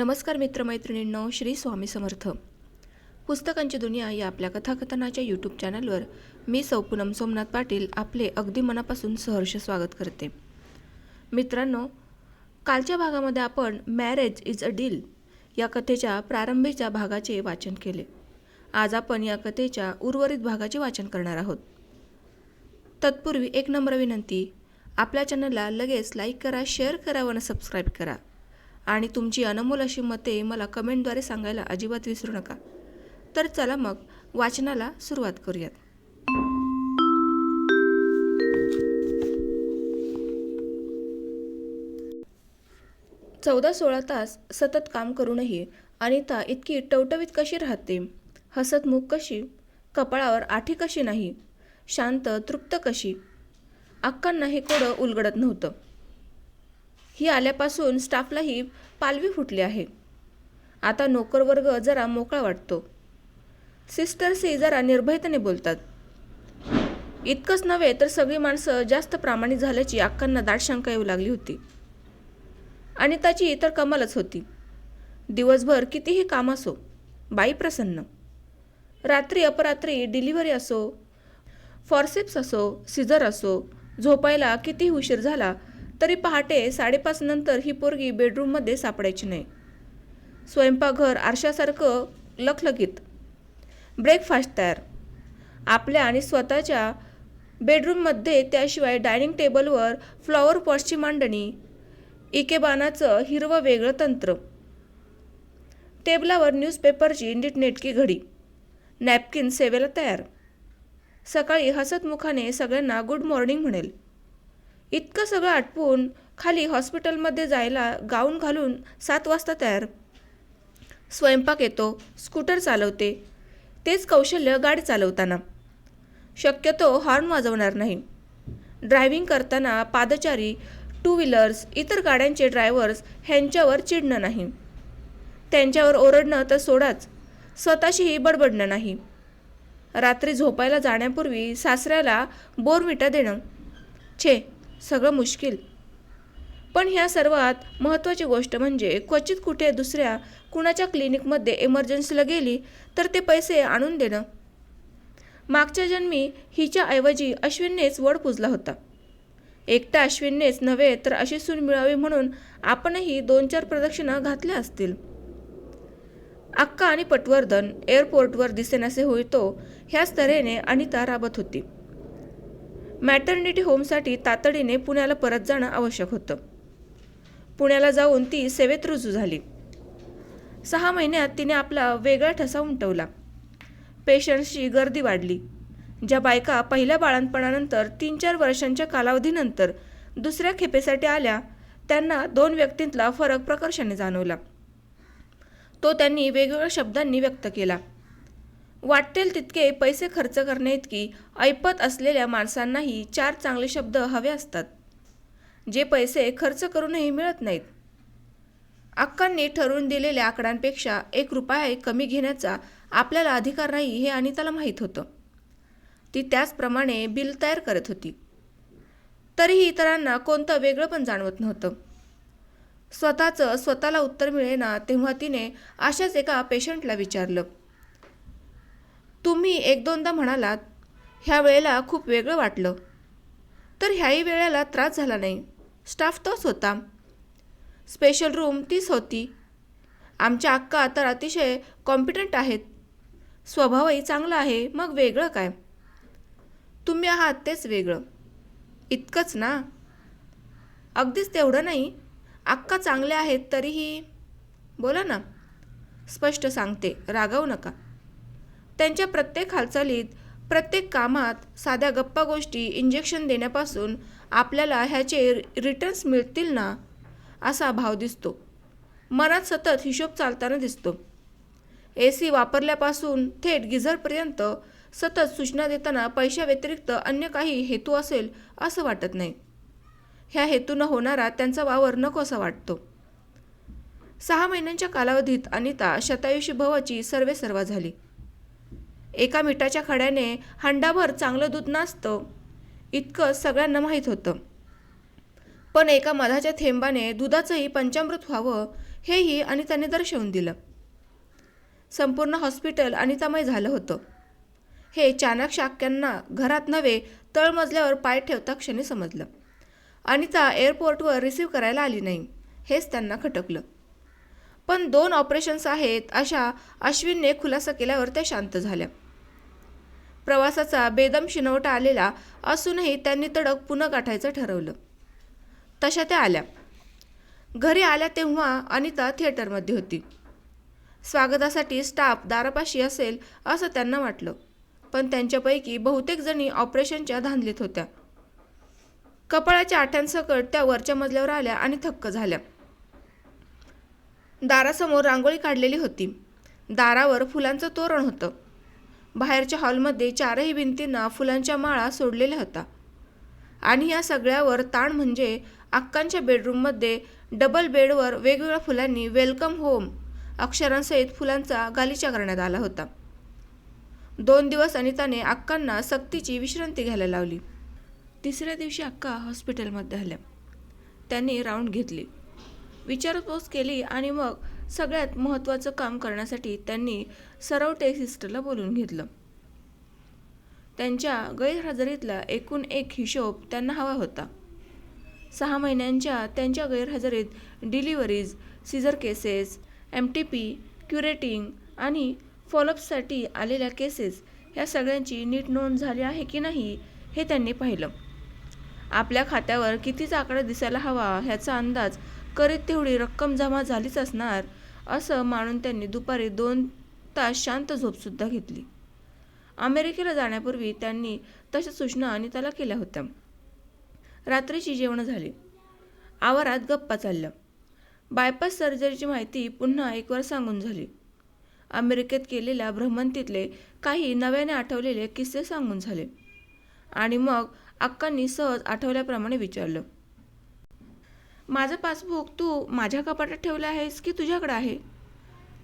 नमस्कार मित्रमैत्रिणींनो श्री स्वामी समर्थ. पुस्तकांची दुनिया या आपल्या कथाकथनाच्या यूट्यूब चॅनलवर मी सौ पूनम सोमनाथ पाटील आपले अगदी मनापासून सहर्ष स्वागत करते. मित्रांनो कालच्या भागामध्ये आपण मॅरेज इज अ डील या कथेच्या प्रारंभीच्या भागाचे वाचन केले. आज आपण या कथेच्या उर्वरित भागाचे वाचन करणार आहोत. तत्पूर्वी एक नम्र विनंती आपल्या चॅनलला लगेच लाईक करा शेअर करा व सबस्क्राईब करा. आणि तुमची अनमोल अशी मते मला कमेंटद्वारे सांगायला अजिबात विसरू नका. तर चला मग वाचनाला सुरुवात करूयात. चौदा सोळा तास सतत काम करूनही अनिता इतकी टवटवीत कशी राहते? हसतमुख कशी? कपाळावर आठी कशी नाही? शांत तृप्त कशी? अक्कांना हे कोडं उलगडत नव्हतं. ही आल्यापासून स्टाफलाही पालवी फुटली आहे. आता नोकरवर्ग जरा मोकळा वाटतो. सिस्टर्सही जरा निर्भयतेने बोलतात. इतकंच नव्हे तर सगळी माणसं जास्त प्रामाणिक झाल्याची अक्कांना दाट शंका येऊ लागली होती. आणि त्याची इतर कमालच होती. दिवसभर कितीही काम असो बाई प्रसन्न. रात्री अपरात्री डिलिव्हरी असो फॉरसेप्स असो सिझर असो झोपायला कितीही उशीर झाला तरी पहाटे साडेपाच नंतर ही पोरगी बेडरूममध्ये सापडायची नाही. स्वयंपाकघर आरशासारखं लखलखीत. ब्रेकफास्ट तयार. आपल्या आणि स्वतःच्या बेडरूममध्ये त्याशिवाय डायनिंग टेबलवर फ्लॉवर पॉट्सची मांडणी इकेबानाचं हिरवं वेगळं तंत्र. टेबलावर न्यूजपेपरची नीटनेटकी घडी. नॅपकिन सेवेला तयार. सकाळी हसतमुखाने सगळ्यांना गुड मॉर्निंग म्हणेल. इतकं सगळं आटपून खाली हॉस्पिटलमध्ये जायला गाऊन घालून सात वाजता तयार. स्वयंपाक येतो स्कूटर चालवते. तेच कौशल्य गाडी चालवताना. शक्यतो हॉर्न वाजवणार नाही. ड्रायव्हिंग करताना पादचारी टू व्हीलर्स इतर गाड्यांचे ड्रायव्हर्स ह्यांच्यावर चिडणं नाही. त्यांच्यावर ओरडणं तर सोडाच. स्वतःशीही बडबडणं नाही. रात्री झोपायला जाण्यापूर्वी सासऱ्याला बोरमिटा देणं. छे सगळं मुश्किल. पण ह्या सर्वात महत्त्वाची गोष्ट म्हणजे क्वचित कुठे दुसऱ्या कुणाच्या क्लिनिकमध्ये इमर्जन्सीला गेली तर ते पैसे आणून देणं. मागच्या जन्मी हिच्या ऐवजी अश्विननेच वड पुजला होता. एकटा अश्विननेच नव्हे तर अशी सून मिळावी म्हणून आपणही दोन चार प्रदक्षिणा घातल्या असतील. अक्का आणि पटवर्धन एअरपोर्टवर दिसेनासे होईतो ह्याच तऱ्हेने अनिता राबत होती. मॅटर्निटी होमसाठी तातडीने पुण्याला परत जाणं आवश्यक होतं. पुण्याला जाऊन ती सेवेत रुजू झाली. सहा महिन्यात तिने आपला वेगळा ठसा उमटवला. पेशंट्सची गर्दी वाढली. ज्या बायका पहिल्या बाळंतपणानंतर तीन चार वर्षांच्या कालावधीनंतर दुसऱ्या खेपेसाठी आल्या त्यांना दोन व्यक्तींतला फरक प्रकर्षाने जाणवला. तो त्यांनी वेगवेगळ्या शब्दांनी व्यक्त केला. वाटेल तितके पैसे खर्च करण्याइतकी ऐपत असलेल्या माणसांनाही चार चांगले शब्द हवे असतात. जे पैसे खर्च करूनही मिळत नाहीत. अक्कांनी ठरवून दिलेल्या आकड्यांपेक्षा एक रुपया कमी घेण्याचा आपल्याला अधिकार नाही हे अनिताला माहीत होतं. ती त्याचप्रमाणे बिल तयार करत होती. तरीही इतरांना कोणतं वेगळं पण जाणवत नव्हतं. स्वतःचं स्वतःला उत्तर मिळेना तेव्हा तिने अशाच एका पेशंटला विचारलं. तुम्ही एक दोनदा म्हणालात ह्या वेळेला खूप वेगळं वाटलं. तर ह्याही वेळेला त्रास झाला नाही. स्टाफ तोच होता. स्पेशल रूम तीच होती. आमच्या अक्का तर अतिशय कॉम्पिटंट आहेत. स्वभावही चांगला आहे मग वेगळं काय? तुम्ही आहात तेच वेगळं. इतकंच ना? अगदीच तेवढं नाही. अक्का चांगले आहेत तरीही बोला ना. स्पष्ट सांगते रागावू नका. त्यांच्या प्रत्येक हालचालीत प्रत्येक कामात साध्या गप्पा गोष्टी इंजेक्शन देण्यापासून आपल्याला ह्याचे रिटर्न्स मिळतील ना असा भाव दिसतो. मनात सतत हिशोब चालताना दिसतो. ए सी वापरल्यापासून थेट गिझरपर्यंत सतत सूचना देताना पैशाव्यतिरिक्त अन्य काही हेतू असेल असं वाटत नाही. ह्या हेतूनं होणारा त्यांचा वावर नकोसा वाटतो. सहा महिन्यांच्या कालावधीत अनिता शतायुषी भवाची सर्वे सर्वा झाली. एका मिठाच्या खड्याने हंडाभर चांगलं दूध नाचतं. इतकं सगळ्यांना माहीत होतं. पण एका मधाच्या थेंबाने दुधाचंही पंचामृत व्हावं हेही अनिताने दर्शवून दिलं. संपूर्ण हॉस्पिटल अनितामय झालं होतं. हे चाणक शाक्यांना घरात नव्हे तळमजल्यावर पाय ठेवता क्षणी समजलं. अनिता एअरपोर्टवर रिसीव्ह करायला आली नाही हेच त्यांना खटकलं. पण दोन ऑपरेशन्स आहेत अशा अश्विनने खुलासा केल्यावर त्या शांत झाल्या. प्रवासाचा बेदम शिनवटा आलेला असूनही त्यांनी तडक पुन्हा गाठायचं ठरवलं. तशा त्या आल्या. घरी आल्या तेव्हा अनिता थिएटरमध्ये होती. स्वागतासाठी स्टाफ दारापाशी असेल असं त्यांना वाटलं पण त्यांच्यापैकी बहुतेक जणी ऑपरेशनच्या धांदलीत होत्या. कपाळाच्या आठ्यांसकट त्या वरच्या मजल्यावर आल्या आणि थक्क झाल्या. दारासमोर रांगोळी काढलेली होती. दारावर फुलांचं तोरण होतं. बाहेरच्या हॉलमध्ये चारही भिंतींना फुलांच्या माळा सोडलेल्या होता. आणि या सगळ्यावर ताण म्हणजे अक्कांच्या बेडरूममध्ये डबल बेडवर वेगवेगळ्या फुलांनी वेलकम होम अक्षरांसहित फुलांचा गालिचा करण्यात आला होता. दोन दिवस अनिताने अक्कांना सक्तीची विश्रांती घ्यायला लावली. तिसऱ्या दिवशी अक्का हॉस्पिटलमध्ये आल्या. त्यांनी राऊंड घेतली. विचारपूस केली आणि मग सगळ्यात महत्त्वाचं काम करण्यासाठी त्यांनी सराव टेसिस्टला बोलून घेतलं. त्यांच्या गैरहजेरीतला एकूण एक हिशोब त्यांना हवा होता. सहा महिन्यांच्या त्यांच्या गैरहजेरीत deliveries caesar cases M T P curetting आणि फॉलोअपसाठी आलेल्या केसेस ह्या सगळ्यांची नीट नोंद झाली आहे की नाही हे त्यांनी पाहिलं. आपल्या खात्यावर कितीचा आकडा दिसायला हवा ह्याचा अंदाज करीत तेवढी रक्कम जमा झालीच असणार असं मानून त्यांनी दुपारी दोन तास शांत झोपसुद्धा घेतली. अमेरिकेला जाण्यापूर्वी त्यांनी तशा सूचना अनिताला केल्या होत्या. रात्रीची जेवणं झाली. आवारात गप्पा चालल्या. बायपास सर्जरीची माहिती पुन्हा एकवार सांगून झाली. अमेरिकेत केलेल्या भ्रमंतीतले काही नव्याने आठवलेले किस्से सांगून झाले. आणि मग अक्कांनी सहज आठवल्याप्रमाणे विचारलं. माझं पासबुक तू माझ्या कपाटात ठेवलं आहेस की तुझ्याकडं आहे?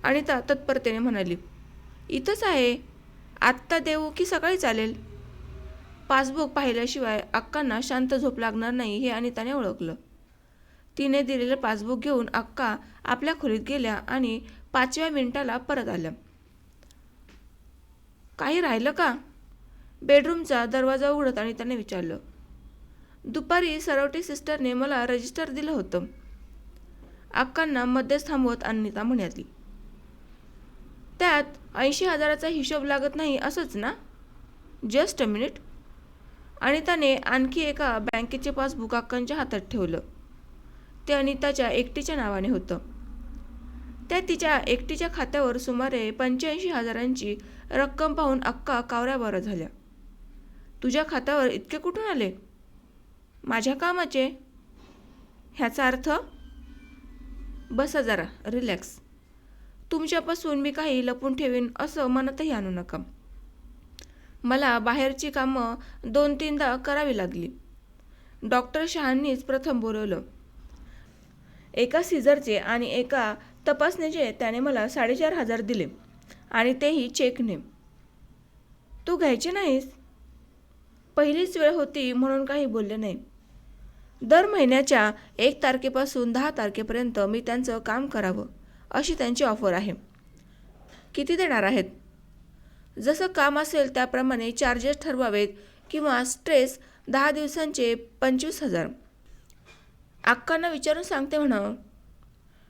अनिता तत्परतेने म्हणाली इथंच आहे. आत्ता देऊ की सकाळी चालेल? पासबुक पाहिल्याशिवाय अक्कांना शांत झोप लागणार नाही हे अनिताने ओळखलं. तिने दिलेलं पासबुक घेऊन अक्का आपल्या खोलीत गेल्या आणि पाचव्या मिनिटाला परत आल्या. काही राहिलं का? बेडरूमचा दरवाजा उघडत आणि त्याने विचारलं. दुपारी सरवटी सिस्टरने मला रजिस्टर दिलं होतं. अक्कांना मध्येच थांबवत अनिता म्हणाली त्यात ऐंशी हजाराचा हिशोब लागत नाही असंच ना? Just a minute. अनिताने आणखी एका बँकेचे पासबुक अक्कांच्या हातात ठेवलं. ते अनिताच्या एकटीच्या नावाने होतं. त्या तिच्या एकटीच्या खात्यावर सुमारे पंच्याऐंशी हजारांची रक्कम पाहून अक्का कावऱ्या बरं झाल्या. तुझ्या खात्यावर इतके कुठून आले? माझ्या कामाचे. ह्याचा अर्थ बसा जरा रिलॅक्स तुमच्यापासून मी काही लपून ठेवीन असं मनातही आणू नका. मला बाहेरची कामं दोन तीनदा करावी लागली. डॉक्टर शहांनीच प्रथम बोलवलं. एका सीझरचे आणि एका तपासणीचे त्याने मला साडेचार हजार दिले आणि तेही चेकने. तू घ्यायचे नाहीस? पहिलीच वेळ होती म्हणून काही बोलले नाही. दर महिन्याच्या एक तारखेपासून दहा तारखेपर्यंत मी त्यांचं काम करावं अशी त्यांची ऑफर आहे. किती देणार आहेत? जसं काम असेल त्याप्रमाणे चार्जेस ठरवावेत किंवा स्ट्रेस दहा दिवसांचे पंचवीस हजार. अक्कांना विचारून सांगते म्हणा.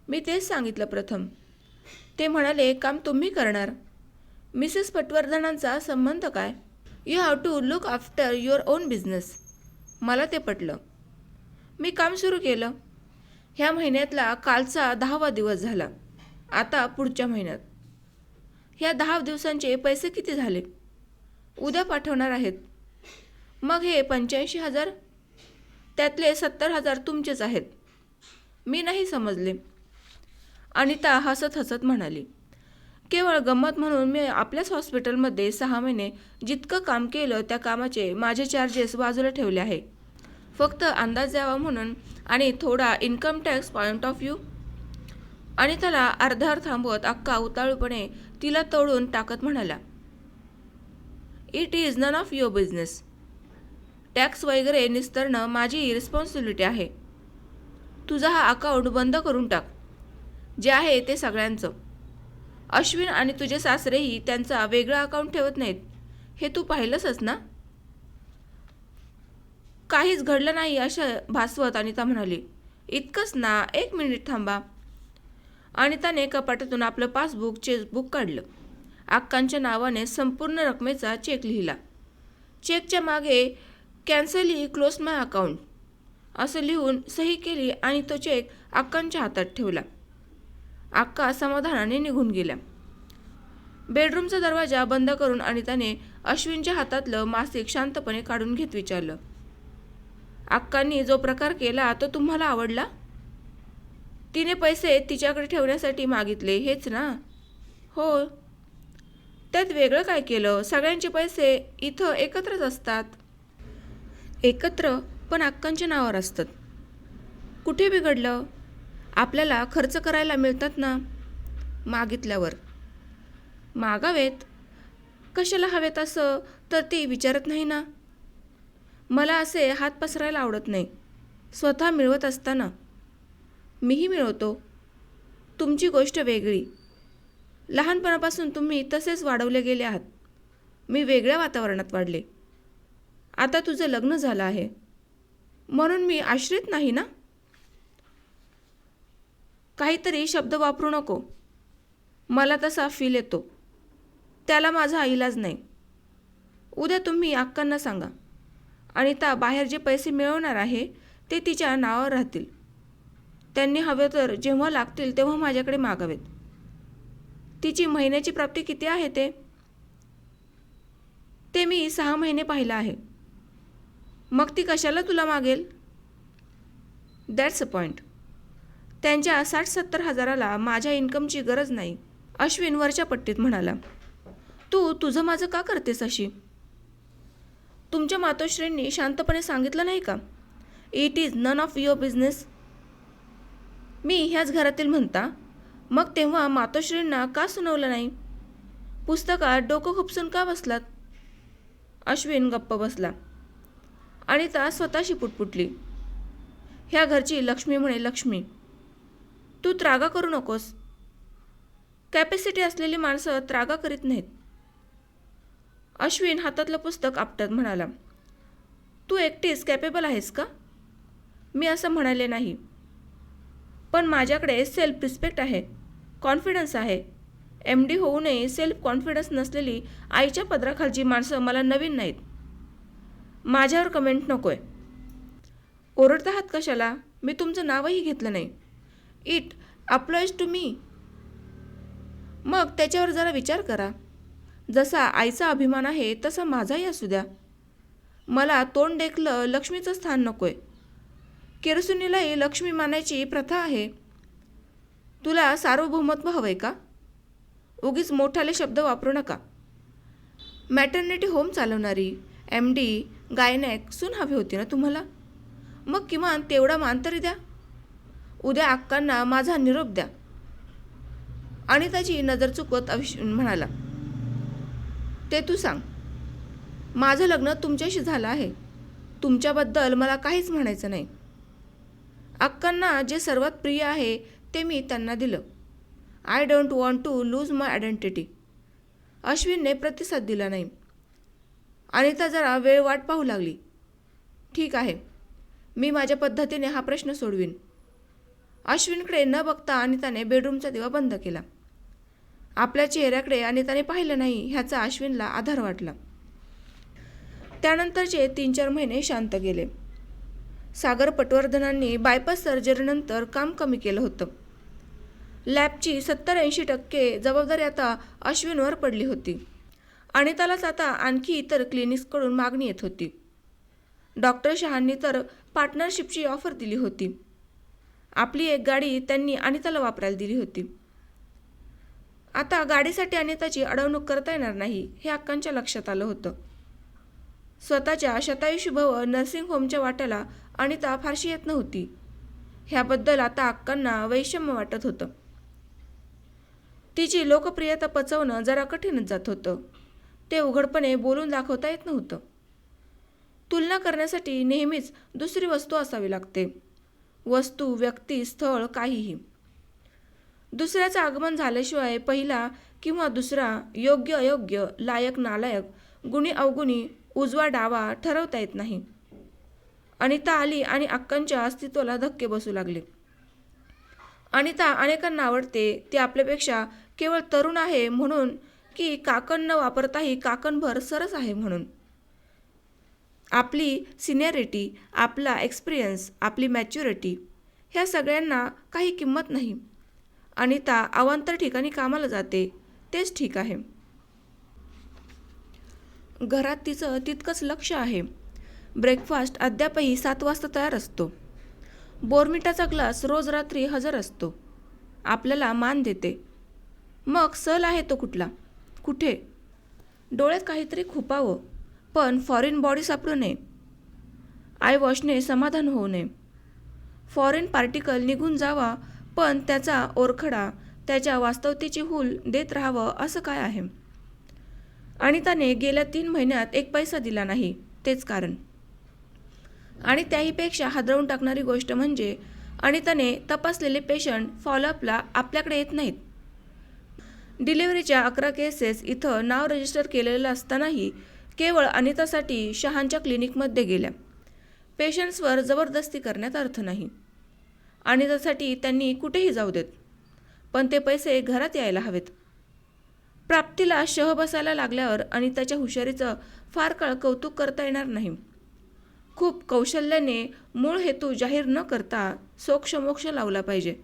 मी तेच सांगितलं प्रथम. ते म्हणाले काम तुम्ही करणार. मिसेस पटवर्धनांचा संबंध काय? You have to look after your own business मला ते पटलं. मी काम सुरू केलं. ह्या महिन्यातला कालचा दहावा दिवस झाला. आता पुढच्या महिन्यात. ह्या दहा दिवसांचे पैसे किती झाले? उद्या पाठवणार आहेत. मग हे पंच्याऐंशी हजार? त्यातले सत्तर हजार तुमचेच आहेत. मी नाही समजले. अनिता हसत हसत म्हणाली केवळ गंमत म्हणून मी आपल्याच हॉस्पिटलमध्ये सहा महिने जितकं काम केलं त्या कामाचे माझे चार्जेस बाजूला ठेवले आहे. फक्त अंदाज द्यावा म्हणून आणि थोडा income tax point of view आणि त्याला अर्धार थांबवत अक्का उताळूपणे तिला तोडून टाकत म्हणाला it is none of your business tax वगैरे निस्तरणं माझी रिस्पॉन्सिबिलिटी आहे. तुझा हा अकाउंट बंद करून टाक. जे आहे ते सगळ्यांचं. अश्विन आणि तुझे सासरेही त्यांचा वेगळा अकाउंट ठेवत नाहीत. हे तू पाहिलंसच ना? काहीच घडलं नाही असं भासवत अनिता म्हणाली. इतकंच ना एक मिनिट थांबा. अनिताने कपाटातून आपलं पासबुक चेकबुक काढलं. अक्कांच्या नावाने संपूर्ण रकमेचा चेक लिहिला. चेकच्या मागे कॅन्सली क्लोज माय अकाउंट. असं लिहून सही केली आणि तो चेक अक्कांच्या हातात ठेवला. अक्का समाधानाने निघून गेल्या. बेडरूमचा दरवाजा बंद करून अनिताने अश्विनच्या हातातलं मासिक शांतपणे काढून घेत विचारलं. अक्कांनी जो प्रकार केला तो तुम्हाला आवडला? तिने पैसे तिच्याकडे ठेवण्यासाठी मागितले हेच ना? हो. त्यात वेगळं काय केलं? सगळ्यांचे पैसे इथं एकत्रच असतात. एकत्र पण अक्कांच्या नावावर असतात. कुठे बिघडलं? आपल्याला खर्च करायला मिळतात ना? मागितल्यावर. मागावेत? कशाला हवेत असं? तर ते विचारत नाही ना? मला असे हात पसरायला आवडत नाही. स्वतः मिळवत असताना. मीही मिळवतो. तुमची गोष्ट वेगळी. लहानपणापासून तुम्ही तसेच वाढवले गेले आहात. मी वेगळ्या वातावरणात वाढले. आता तुझं लग्न झालं आहे. म्हणून मी आश्रित नाही ना? काहीतरी शब्द वापरू नको. मला तसा फील येतो. त्याला माझा इलाज नाही. उद्या तुम्ही अक्कांना सांगा. आणि ता बाहेर जे पैसे मिळवणार आहे ते तिच्या नावावर राहतील. त्यांनी हवे तर जेव्हा लागतील तेव्हा माझ्याकडे मागावेत. तिची महिन्याची प्राप्ती किती आहे ते? ते मी सहा महिने पाहिलं आहे. मग ती कशाला तुला मागेल? दॅट्स अ पॉईंट त्यांच्या साठ सत्तर हजाराला माझ्या इन्कमची गरज नाही अश्विन वरच्या पट्टीत म्हणाला. तू तुझं माझं का करतेस अशी? तुमच्या मातोश्रींनी शांतपणे सांगितलं नाही का? It is none of your business मी ह्याच घरातील म्हणता मग तेव्हा मातोश्रींना का सुनावलं नाही? पुस्तकात डोकं खुपसून का बसलात? अश्विन गप्प बसला. अनिता स्वतःशी पुटपुटली. ह्या घरची लक्ष्मी म्हणे लक्ष्मी तू त्रागा करू नकोस. कॅपॅसिटी असलेली माणसं त्रागा करीत नाहीत. अश्विन हातातलं पुस्तक आपटत म्हणाला तू एकटीच कॅपेबल आहेस का? मी असं म्हणाले नाही. पण माझ्याकडे सेल्फ रिस्पेक्ट आहे कॉन्फिडन्स आहे. एम डी होऊनही सेल्फ कॉन्फिडन्स नसलेली आईच्या पदराखालची माणसं मला नवीन नाहीत. माझ्यावर कमेंट नको आहे ओरडत आहात कशाला? मी तुमचं नावही घेतलं नाही. इट अप्लायज टू मी मग त्याच्यावर जरा विचार करा. जसा आईचा अभिमान आहे तसा माझाही असू द्या. मला तोंड देखलं लक्ष्मीचं स्थान नकोय. केरसुनीलाही लक्ष्मी मानायची प्रथा आहे. तुला सार्वभौमत्व हवंय का? उगीच मोठाले शब्द वापरू नका. मॅटर्निटी होम चालवणारी एम डी गायनॅक सून हवी होती ना तुम्हाला? मग किमान तेवढा मान तरी द्या. उद्या अक्कांना माझा निरोप द्या. आणि त्याची नजर चुकवत अविश्विन म्हणाला ते तू सांग. माझं लग्न तुमच्याशी झालं आहे. तुमच्याबद्दल मला काहीच म्हणायचं नाही. अक्कांना जे सर्वात प्रिय आहे ते मी त्यांना दिलं. I don't want to lose my identity अश्विनने प्रतिसाद दिला नाही. अनिता जरा वेळ वाट पाहू लागली. ठीक आहे. मी माझ्या पद्धतीने हा प्रश्न सोडवीन. अश्विनकडे न बघता अनिताने बेडरूमचा दिवा बंद केला. आपल्या चेहऱ्याकडे अनिताने पाहिलं नाही ह्याचा अश्विनला आधार वाटला. त्यानंतरचे तीन चार महिने शांत गेले. सागर पटवर्धनांनी बायपास सर्जरीनंतर काम कमी केलं होतं. लॅबची सत्तर ऐंशी टक्के जबाबदारी आता अश्विनवर पडली होती. अनितालाच आता आणखी इतर क्लिनिक्सकडून मागणी येत होती. डॉक्टर शहांनी तर पार्टनरशिपची ऑफर दिली होती. आपली एक गाडी त्यांनी अनिताला वापरायला दिली होती. आता गाडीसाठी अनिताची अडवणूक करता येणार नाही हे अक्कांच्या लक्षात आलं होतं. स्वतःच्या शतायुषी भव नर्सिंग होमच्या वाट्याला अनिता फारशी येत नव्हती. ह्याबद्दल आता अक्कांना वैषम्य वाटत होतं. तिची लोकप्रियता पचवणं जरा कठीणच जात होतं. ते उघडपणे बोलून दाखवता येत नव्हतं. तुलना करण्यासाठी नेहमीच दुसरी वस्तू असावी लागते. वस्तू व्यक्ती स्थळ काहीही. दुसऱ्याचं आगमन झाल्याशिवाय पहिला किंवा दुसरा योग्य अयोग्य लायक नालायक गुणी अवगुणी उजवा डावा ठरवता येत नाही. अनिता आली आणि अक्कांच्या अस्तित्वाला धक्के बसू लागले. अनिता अनेकांना आवडते ती आपल्यापेक्षा केवळ तरुण आहे म्हणून की काकण न वापरताही काकणभर सरस आहे म्हणून. आपली सिनियरिटी आपला एक्सपिरियन्स आपली मॅच्युरिटी ह्या सगळ्यांना काही किंमत नाही. अनिता अवांतर ठिकाणी कामाला जाते. तेच ठीक आहे. घरात तिचं तितकंच लक्ष आहे. ब्रेकफास्ट अद्यापही सात वाजता तयार असतो. बोरमिटाचा ग्लास रोज रात्री हजर असतो. आपल्याला मान देते. मग सल आहे तो कुठला? कुठे? डोळ्यात काहीतरी खुपावं. पण फॉरेन बॉडी सापडू नये. आय वॉशने समाधान होऊ नये. फॉरेन पार्टिकल निघून जावा पण त्याचा ओरखडा त्याच्या वास्तवतेची हूल देत राहावं असं काय आहे? अनिताने गेल्या तीन महिन्यात एक पैसा दिला नाही तेच कारण. आणि त्याहीपेक्षा हादरवून टाकणारी गोष्ट म्हणजे अनिताने तपासलेले पेशंट फॉलोअपला आपल्याकडे येत नाहीत. डिलिव्हरीच्या अकरा केसेस इथं नाव रजिस्टर केलेलं असतानाही केवळ अनितासाठी शहांच्या क्लिनिकमध्ये गेल्या. पेशंट्सवर जबरदस्ती करण्यात अर्थ नाही. आणि त्यासाठी त्यांनी कुठेही जाऊ देत. पण ते पैसे घरात यायला हवेत. प्राप्तीला शह बसायला लागल्यावर अनिताच्या हुशारीचं फार काळ कौतुक करता येणार नाही. खूप कौशल्याने मूळ हेतू जाहीर न करता सोक्षमोक्ष लावला पाहिजे.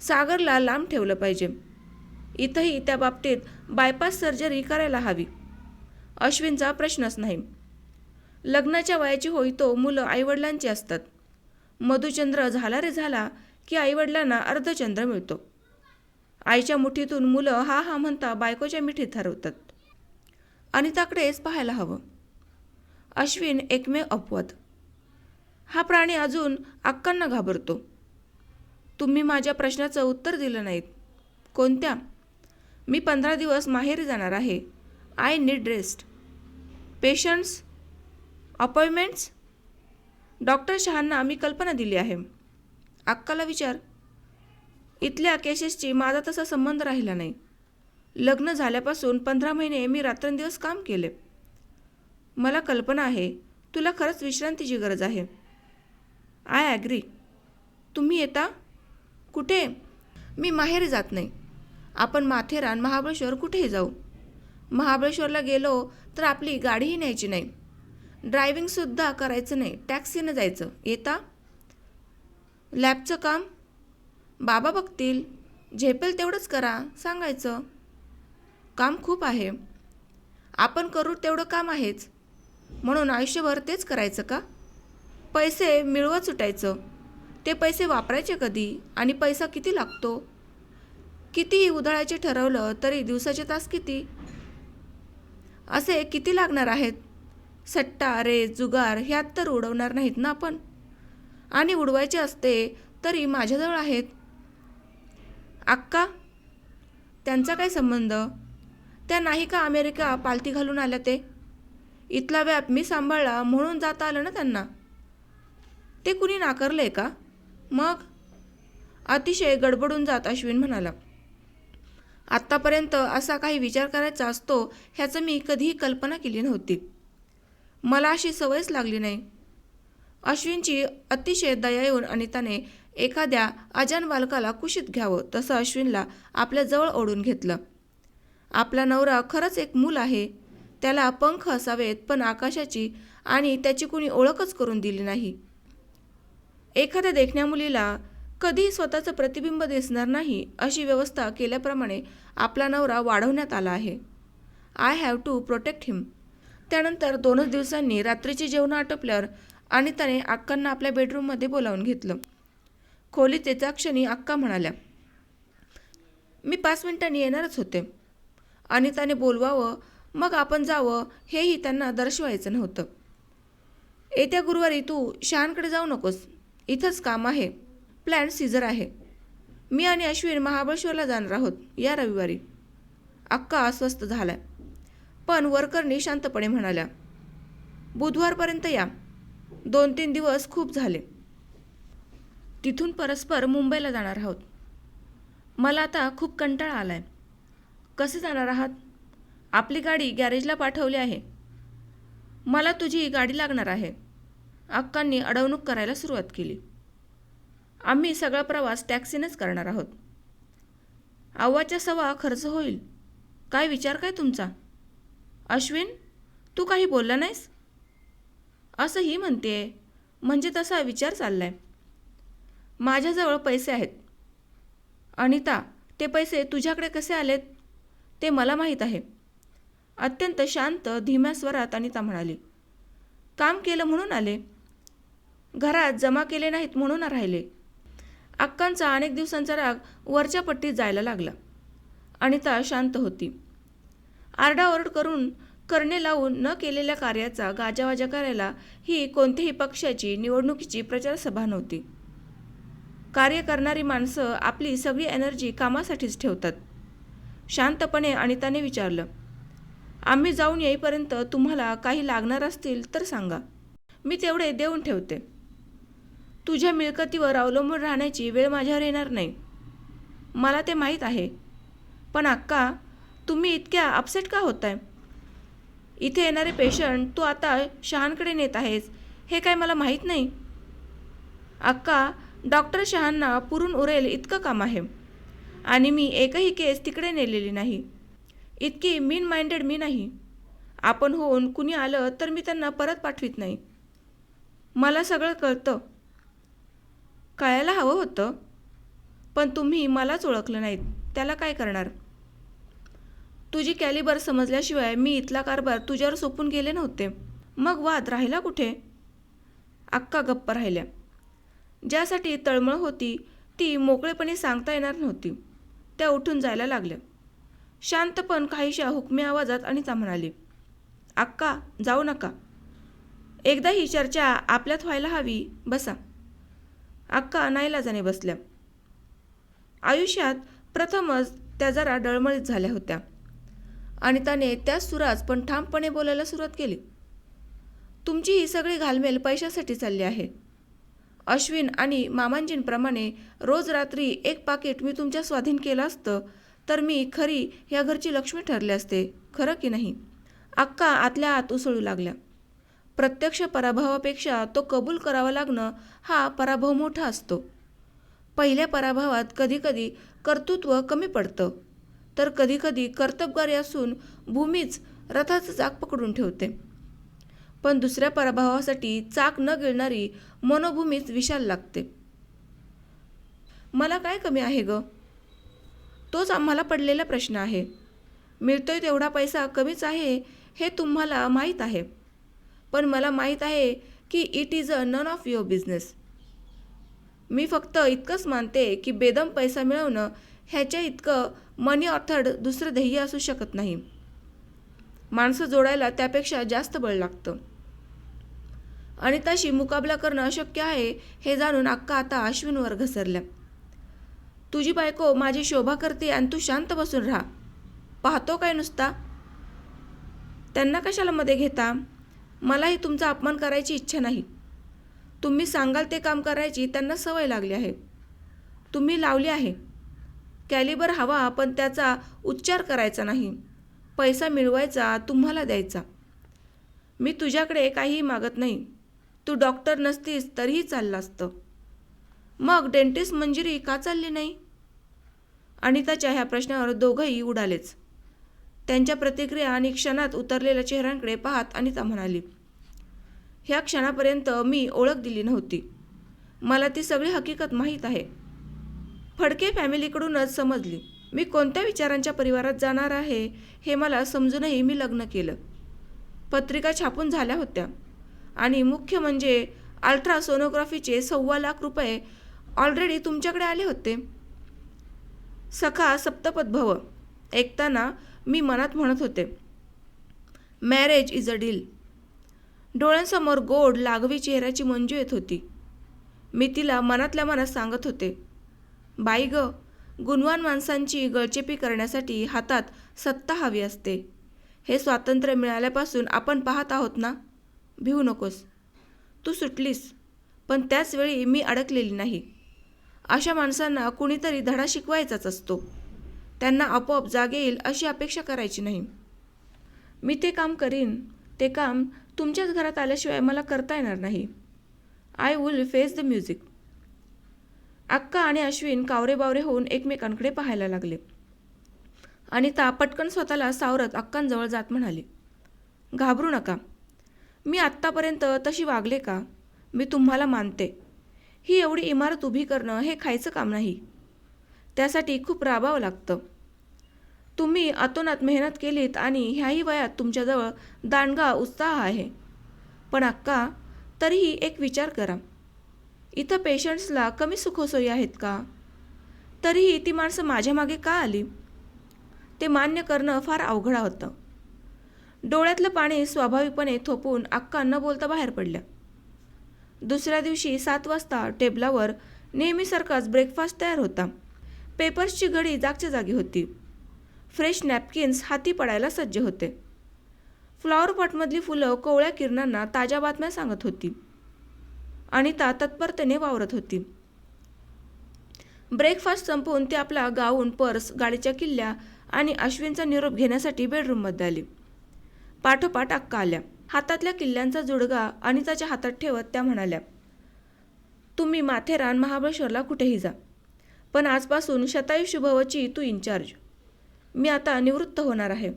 सागरला लांब ठेवलं पाहिजे. इथंही त्या बाबतीत बायपास सर्जरी करायला हवी. अश्विनचा प्रश्नच नाही. लग्नाच्या वयाची होई तो मुलं आईवडिलांची असतात. मधुचंद्र झाला रे झाला की आईवडिलांना अर्धचंद्र मिळतो. आईच्या मुठीतून मुलं हा हा म्हणता बायकोच्या मिठीत हरवतात. अनिताकडेच पाहायला हवं. अश्विन एकमेव अपवाद. हा प्राणी अजून अक्कांना घाबरतो. तुम्ही माझ्या प्रश्नाचं उत्तर दिलं नाहीत. कोणत्या? मी पंधरा दिवस माहेरी जाणार आहे. I need rest. Patients appointments doctor शहांना मी कल्पना दिली आहे. अक्काला विचार. इथल्या केसेसची माझा तसा संबंध राहिला नाही. लग्न झाल्यापासून पंधरा महिने मी रात्रंदिवस काम केले. मला कल्पना आहे तुला खरंच विश्रांतीची गरज आहे. आय ॲग्री तुम्ही येता? कुठे? मी माहेरी जात नाही. आपण माथेरान महाबळेश्वर कुठेही जाऊ. महाबळेश्वरला गेलो तर आपली गाडीही न्यायची नाही. ड्रायव्हिंगसुद्धा करायचं नाही. टॅक्सीनं जायचं. येता? लॅबचं काम? बाबा बघतील. झेपेल तेवढंच करा. सांगायचं. काम खूप आहे. आपण करू तेवढं काम आहेच. म्हणून आयुष्यभर तेच करायचं का? पैसे मिळवत सुटायचं. ते पैसे वापरायचे कधी? आणि पैसा किती लागतो? कितीही उधळायचे ठरवलं तरी दिवसाचे तास किती? असे किती लागणार आहेत? सट्टा रे जुगार ह्यात तर उडवणार नाहीत ना आपण? आणि उडवायचे असते तरी माझ्याजवळ आहेत. अक्का त्यांचा काय संबंध? त्या नाही का अमेरिका पालती घालून आल्या ते? इथला व्याप मी सांभाळला म्हणून जाता आलं ना त्यांना? ते कुणी नाकारले का? मग? अतिशय गडबडून जात अश्विन म्हणाला. आत्तापर्यंत असा काही विचार करायचा असतो ह्याचं मी कधीही कल्पना केली नव्हती. मला अशी सवयच लागली नाही. अश्विनची अतिशय दया येऊन अनिताने एखाद्या अजान बालकाला कुशीत घ्यावं तसं अश्विनला आपल्याजवळ ओढून घेतलं. आपला नवरा खरंच एक मूल आहे. त्याला पंख असावेत पण आकाशाची आणि त्याची कुणी ओळखच करून दिली नाही. एखाद्या देखण्या मुलीला कधी स्वतःचं प्रतिबिंब दिसणार नाही अशी व्यवस्था केल्याप्रमाणे आपला नवरा वाढवण्यात आला आहे. I have to protect him त्यानंतर दोनच दिवसांनी रात्रीची जेवणं आणि त्याने अक्कांना आपल्या बेडरूममध्ये बोलावून घेतलं. खोलीत येत्या क्षणी अक्का म्हणाल्या मी पाच मिनिटांनी येणारच होते. अनिताने बोलवावं मग आपण जावं हेही त्यांना दर्शवायचं नव्हतं. येत्या गुरुवारी तू शहानकडे जाऊ नकोस. इथंच काम आहे. प्लॅन सीझर आहे. मी आणि अश्विन महाबळेश्वरला जाणार आहोत या रविवारी. अक्का अस्वस्थ झाल्या पण वर्करनी शांतपणे म्हणाल्या बुधवारपर्यंत या. दोन तीन दिवस खूप झाले. तिथून परस्पर मुंबईला जाणार आहोत. मला आता खूप कंटाळा आला आहे कसे जाणार आहात? आपली गाडी गॅरेजला पाठवली आहे. मला तुझी गाडी लागणार आहे. अक्कांनी अडवणूक करायला सुरुवात केली. आम्ही सगळा प्रवास टॅक्सीनेच करणार आहोत. आव्वाच्या सवा खर्च होईल. काय विचार काय तुमचा? अश्विन तू काही बोलला नाहीस? असंही म्हणते. म्हणजे तसा विचार चाललाय. माझ्याजवळ पैसे आहेत. अनिता ते पैसे तुझ्याकडे कसे आलेत? ते मला माहीत आहे. अत्यंत शांत धीम्या स्वरात अनिता म्हणाली. काम केलं म्हणून आले. घरात जमा केले नाहीत म्हणून राहिले. अक्कांचा अनेक दिवसांचा राग वरच्या पट्टीत जायला लागला. अनिता शांत होती. आरडाओरड करून करणे लावून न केलेल्या कार्याचा गाजावाजा करायला ही कोणत्याही पक्षाची निवडणुकीची प्रचारसभा नव्हती. कार्य करणारी माणसं आपली सगळी एनर्जी कामासाठीच ठेवतात. शांतपणे अनिताने विचारलं आम्ही जाऊन येईपर्यंत तुम्हाला काही लागणार असतील तर सांगा. मी तेवढे देऊन ठेवते. तुझ्या मिळकतीवर अवलंबून राहण्याची वेळ माझ्यावर येणार नाही. मला ते माहीत आहे. पण अक्का तुम्ही इतक्या अपसेट का होत आहे इथे येणारे पेशंट तू आता शहांकडे नेत आहेस. हे काय मला माहीत नाही? अक्का डॉक्टर शहांना पुरून उरेल इतकं काम आहे. आणि मी एकही केस तिकडे नेलेली नाही. इतकी मीन माइंडेड मी नाही. आपण होऊन कुणी आलं तर मी त्यांना परत पाठवित नाही. मला सगळं कळतं. कळायला हवं होतं? पण तुम्ही मलाच ओळखलं नाहीत. त्याला काय करणार? तुझी कॅलिबर समजल्याशिवाय मी इथला कारभार तुझ्यावर सोपून गेले नव्हते. मग वाद राहिला कुठे? अक्का गप्प राहिल्या. ज्यासाठी तळमळ होती ती मोकळेपणे सांगता येणार नव्हती. त्या उठून जायला लागल्या. शांत पण काहीशा हुकमी आवाजात अनिता म्हणाली अक्का जाऊ नका. एकदा ही चर्चा आपल्यात व्हायला हवी बसा. अक्का नाईलाजाने बसल्या. आयुष्यात प्रथमच त्या जरा डळमळीत झाल्या होत्या. आणि त्याने त्याच सुराज पण ठामपणे बोलायला सुरुवात केली. तुमची ही सगळी घालमेल पैशासाठी चालली आहे. अश्विन आणि मामांजींप्रमाणे रोज रात्री एक पाकिट मी तुमच्या स्वाधीन केलं असतं तर मी खरी ह्या घरची लक्ष्मी ठरले असते खरं की नाही? अक्का आतल्या आत उसळू लागल्या. प्रत्यक्ष पराभवापेक्षा तो कबूल करावा लागणं हा पराभव मोठा असतो. पहिल्या पराभवात कधीकधी कर्तृत्व कमी पडतं. तर कधीकधी कर्तबगारी असून भूमीच रथाचं चाक पकडून ठेवते. पण दुसऱ्या पराभवासाठी चाक न गिळणारी मनोभूमीच विशाल लागते. मला काय कमी आहे ग? तोच आम्हाला पडलेला प्रश्न आहे. मिळतोय तेवढा पैसा कमीच आहे हे तुम्हाला माहीत आहे. पण मला माहीत आहे की it is a none of your business. मी फक्त इतकंच मानते की बेदम पैसा मिळवणं ह्याच्या इतकं मनी ऑथर्ड दुसरं ध्येय असू शकत नाही. माणसं जोडायला त्यापेक्षा जास्त बळ लागतं. अनिताशी मुकाबला करणं अशक्य आहे हे जाणून अक्का आता अश्विनवर घसरल्या. तुझी बायको माझी शोभा करते आणि तू शांत बसून राहा. पाहतो काय नुसता? त्यांना कशाला मध्ये घेता? मलाही तुमचा अपमान करायची इच्छा नाही. तुम्ही सांगाल ते काम करायची त्यांना सवय लागली आहे. तुम्ही लावली आहे. कॅलिबर हवा पण त्याचा उच्चार करायचा नाही. पैसा मिळवायचा तुम्हाला द्यायचा. मी तुझ्याकडे काहीही मागत नाही. तू डॉक्टर नसतीस तरीही चाललं असतं. मग डेंटिस्ट मंजिरी का चालली नाही? अनिताच्या ह्या प्रश्नावर दोघंही उडालेच. त्यांच्या प्रतिक्रिया आणि क्षणात उतरलेल्या चेहऱ्यांकडे पाहत अनिता म्हणाली ह्या क्षणापर्यंत मी ओळख दिली नव्हती. मला ती सगळी हकीकत माहीत आहे. फडके फॅमिलीकडूनच समजली. मी कोणत्या विचारांच्या परिवारात जाणार आहे हे मला समजूनही मी लग्न केलं. पत्रिका छापून झाल्या होत्या. आणि मुख्य म्हणजे अल्ट्रासोनोग्राफीचे सव्वा लाख रुपये ऑलरेडी तुमच्याकडे आले होते. सखा सप्तपद्भव. ऐकताना मी मनात म्हणत होते. Marriage is a deal. डोळ्यांसमोर गोड लागवी चेहऱ्याची मंजू येत होती. मी तिला मनातल्या मनात सांगत होते. बाई ग गुणवान माणसांची गळचेपी करण्यासाठी हातात सत्ता हवी असते. हे स्वातंत्र्य मिळाल्यापासून आपण पाहत आहोत ना? भिवू नकोस. तू सुटलीस पण त्याचवेळी मी अडकलेली नाही. अशा माणसांना कुणीतरी धडा शिकवायचाच असतो. त्यांना आपोआप जाग येईल अशी अपेक्षा करायची नाही. मी ते काम करीन ते काम तुमच्याच घरात आल्याशिवाय मला करता येणार नाही. I will face the music अक्का आणि अश्विन कावरे बावरे होऊन एकमेकांकडे पाहायला लागले. अनिता पटकन स्वतःला सावरत अक्कांजवळ जात म्हणाली घाबरू नका. मी आत्तापर्यंत तशी वागले का? मी तुम्हाला मानते. ही एवढी इमारत उभी करणं हे खायचं काम नाही. त्यासाठी खूप राबावं लागतं. तुम्ही अतोनात मेहनत केलीत आणि ह्याही वयात तुमच्याजवळ दांडगा उत्साह आहे. पण अक्का तरीही एक विचार करा. इथं पेशंट्सला कमी सुखसोयी आहेत का? तरीही ती माणसं माझ्या मागे का आली? ते मान्य करणं फार अवघड होतं. डोळ्यातलं पाणी स्वाभाविकपणे थोपून अक्का न बोलता बाहेर पडल्या. दुसऱ्या दिवशी सात वाजता टेबलावर नेहमीसारखाच ब्रेकफास्ट तयार होता. पेपर्सची घडी जागच्या जागी होती. फ्रेश नॅपकिन्स हाती पडायला सज्ज होते. फ्लॉवर पॉटमधली फुलं कोवळ्या किरणांना ताज्या बातम्या सांगत होती. अनिता तत्परतेने वावरत होती. ब्रेकफास्ट संपवून ती आपला गाऊन पर्स गाडीच्या किल्ल्या आणि अश्विनचा निरोप घेण्यासाठी बेडरूममध्ये आली. पाठोपाठ अक्का आल्या. हातातल्या किल्ल्यांचा जुडगा अनिताच्या हातात ठेवत त्या म्हणाल्या तुम्ही माथेरान महाबळेश्वरला कुठेही जा. पण आजपासून शतायू शुभवची तू इन्चार्ज मी आता निवृत्त होणार आहे.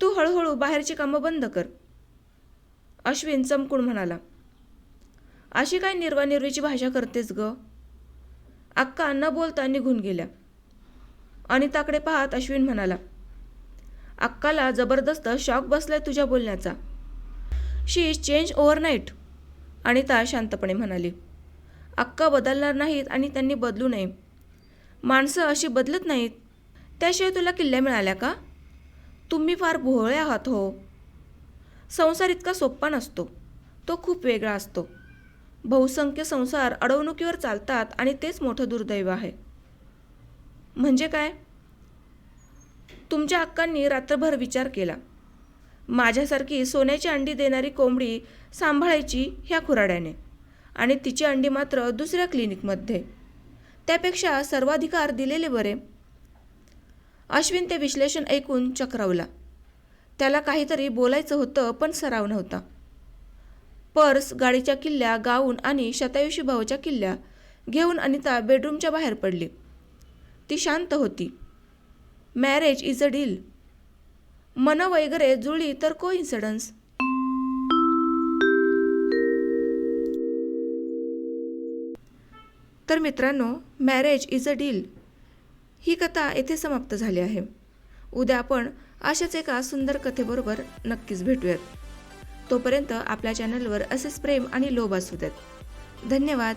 तू हळूहळू बाहेरची कामं बंद कर. अश्विन चमकून म्हणाला अशी काय निर्वानिर्वीची भाषा करतेस ग? अक्का न बोलता निघून गेल्या. अनिताकडे पाहत अश्विन म्हणाला अक्काला जबरदस्त शॉक बसलाय तुझ्या बोलण्याचा. She is change overnight Anita शांतपणे म्हणाली अक्का बदलणार नाहीत आणि त्यांनी बदलू नये. माणसं अशी बदलत नाहीत. त्याशिवाय तुला किल्ल्या मिळाल्या का? तुम्ही फार भोळे आहात हो. संसार इतका सोप्पा नसतो. तो खूप वेगळा असतो. बहुसंख्य संसार अडवणुकीवर चालतात आणि तेच मोठं दुर्दैव आहे. म्हणजे काय? तुमच्या अक्कांनी रात्रभर विचार केला. माझ्यासारखी सोन्याची अंडी देणारी कोंबडी सांभाळायची ह्या खुराड्याने. आणि तिची अंडी मात्र दुसऱ्या क्लिनिकमध्ये. त्यापेक्षा सर्वाधिकार दिलेले बरे. अश्विन ते विश्लेषण ऐकून चक्रावला. त्याला काहीतरी बोलायचं होतं पण सराव नव्हता. पर्स गाडीच्या किल्ल्या गाऊन आणि शतायुषी भाऊच्या किल्ल्या घेऊन अनिता बेडरूमच्या बाहेर पडली. ती शांत होती. Marriage is a deal. मन वगैरे जुळली तर को इन्सिडन्स तर मित्रांनो मॅरेज इज अ डील. ही कथा येथे समाप्त झाली आहे. उद्या आपण अशाच एका सुंदर कथेबरोबर नक्कीच भेटूयात. तोपर्यंत आपल्या चॅनलवर असेच प्रेम आणि लोभ असू देत. धन्यवाद.